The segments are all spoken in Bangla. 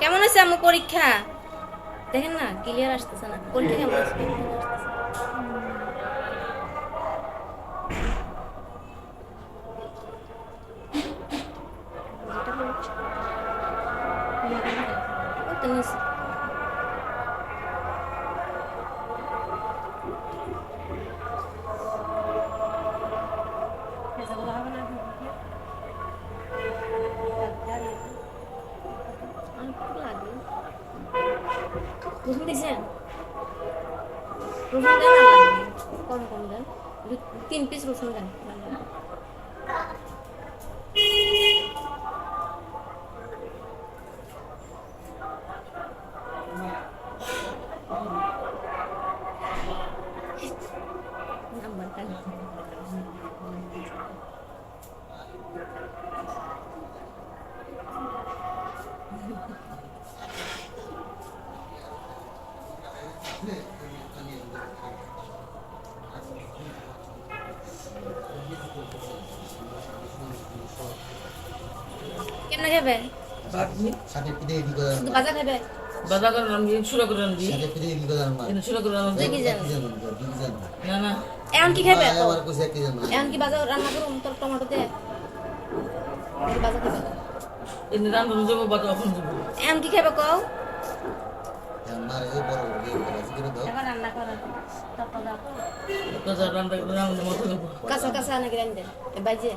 কেমন আছে আমার পরীক্ষা? দেখেন না ক্লিয়ার আসতেছে না। পরীক্ষা কেমন আছে যেটা বলছি। একটু লাগবে। রসুন দেন আর লাগবে কম কম দেন। তিন পিস রসুন দেন। কেমন খাবে? সাথে পিঠে এদিকে শুধু ভাজা খাবে? বাধা করে রান্ধি সুরা করে রান্ধি সাথে পিঠে এদিকে জানো না কিন্তু করে রান্ধি দেখি কি জানো না না। এখন কি খাবে? আবার কইছে কি জানো এখন কি বাজার রান্না করুন তোর টমেটো দিয়ে নাকি খাবে এমনি এখন কি খাবে কও? আমার এই বড় বড় দিয়ে কাজ করে দাও এবার রান্না করেন কাঁচা রান্ধা করে রান্ধতে মতো যাব কাঁচা কাঁচা নাকি রান্ধে এ বাইজে।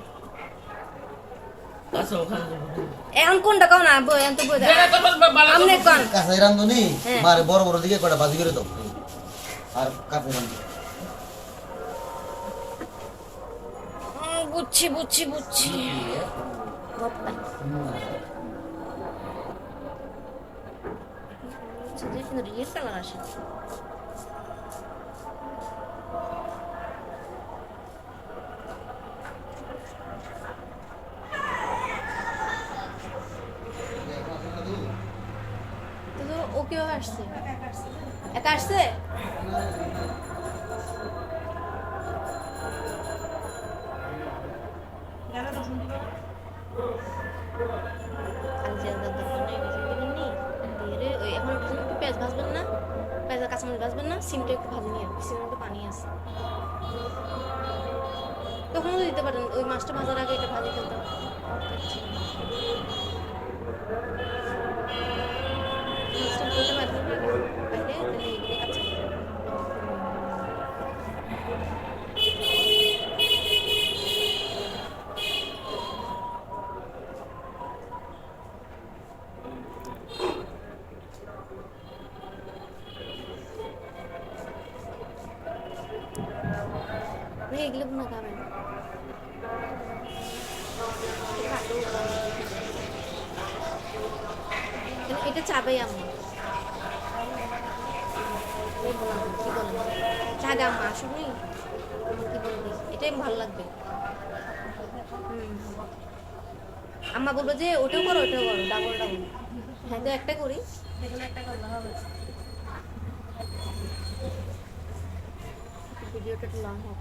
কাঁচা ওখানে এখন কোনটা কও না বই এখন তো বই আমনে কোন? কাঁচাই রান্ধনি। বড় বড় দিকে কটা বাজি করে দাও আর বুঝছি বুঝছি বুঝছি। বাপ্পা। কালার আসে তো ও কীভাবে আসছে একা আসছে ভাজবেন না, সিমটা একটু ভাজি নিয়ে সিমের মধ্যে পানি আছে তখনও দিতে পারেন, ওই মাছটা ভাজার আগে এটা ভাজি ফেলতে। মাছটা ভাজতে পারবেন বাইরে তাহলে এগুলো কাঁচা না এগুলো না। খাবেন এটা- চাবেই বললাম কি বলেন? চাবে আম্মা আসুনি কি বলবি এটাই ভালো লাগবে। আম্মা বলব যে, ওটাও করো ওটাও করো ডাবল ডাবল হ্যাঁ তো একটা করি। একটা ভিডিওটা একটু লং হোক